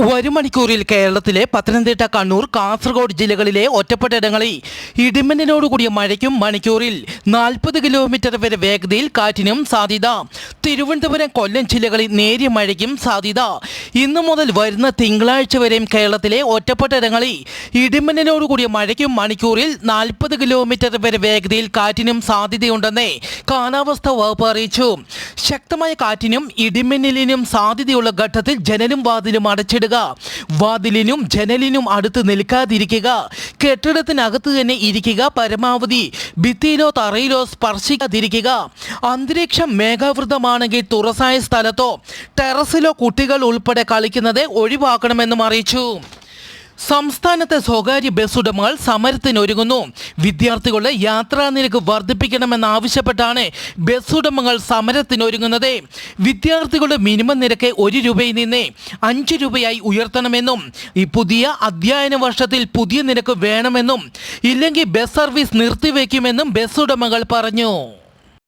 വരും മണിക്കൂറിൽ കേരളത്തിലെ പത്തനംതിട്ട കണ്ണൂർ കാസർഗോഡ് ജില്ലകളിലെ ഒറ്റപ്പെട്ടയിടങ്ങളിൽ ഇടിമിന്നലോടുകൂടിയ മഴയ്ക്കും മണിക്കൂറിൽ നാൽപ്പത് കിലോമീറ്റർ വരെ വേഗതയിൽ കാറ്റിനും സാധ്യത. തിരുവനന്തപുരം കൊല്ലം ജില്ലകളിൽ നേരിയ മഴയ്ക്കും സാധ്യത. ഇന്നു മുതൽ വരുന്ന തിങ്കളാഴ്ച വരെയും കേരളത്തിലെ ഒറ്റപ്പെട്ടയിടങ്ങളിൽ ഇടിമിന്നലോടുകൂടിയ മഴയ്ക്കും മണിക്കൂറിൽ നാൽപ്പത് കിലോമീറ്റർ വരെ വേഗതയിൽ കാറ്റിനും സാധ്യതയുണ്ടെന്ന് കാലാവസ്ഥാ വകുപ്പ് അറിയിച്ചു. ശക്തമായ കാറ്റിനും ഇടിമിന്നലിനും സാധ്യതയുള്ള ഘട്ടത്തിൽ ജനലും വാതിലും അടച്ചിടുക വാതിലിനും ജനലിനും അടുത്ത് നിൽക്കാതിരിക്കുക. കെട്ടിടത്തിനകത്ത് തന്നെ ഇരിക്കുക പരമാവധി. ഭിത്തിയിലോ തറയിലോ സ്പർശിക്കാതിരിക്കുക. അന്തരീക്ഷം മേഘാവൃതമാണെങ്കിൽ തുറസായ സ്ഥലത്തോ ടെറസിലോ കുട്ടികൾ ഉൾപ്പെടെ കളിക്കുന്നത് ഒഴിവാക്കണമെന്നും അറിയിച്ചു. സംസ്ഥാനത്തെ സ്വകാര്യ ബസ് ഉടമകൾ സമരത്തിനൊരുങ്ങുന്നു. വിദ്യാർത്ഥികളുടെ യാത്രാ നിരക്ക് വർദ്ധിപ്പിക്കണമെന്നാവശ്യപ്പെട്ടാണ് ബസ് ഉടമകൾ സമരത്തിനൊരുങ്ങുന്നത്. വിദ്യാർത്ഥികളുടെ മിനിമം നിരക്ക് ഒരു രൂപയിൽ നിന്ന് അഞ്ച് രൂപയായി ഉയർത്തണമെന്നും ഈ പുതിയ അധ്യയന വർഷത്തിൽ പുതിയ നിരക്ക് വേണമെന്നും ഇല്ലെങ്കിൽ ബസ് സർവീസ് നിർത്തിവെക്കുമെന്നും ബസ് ഉടമകൾ പറഞ്ഞു.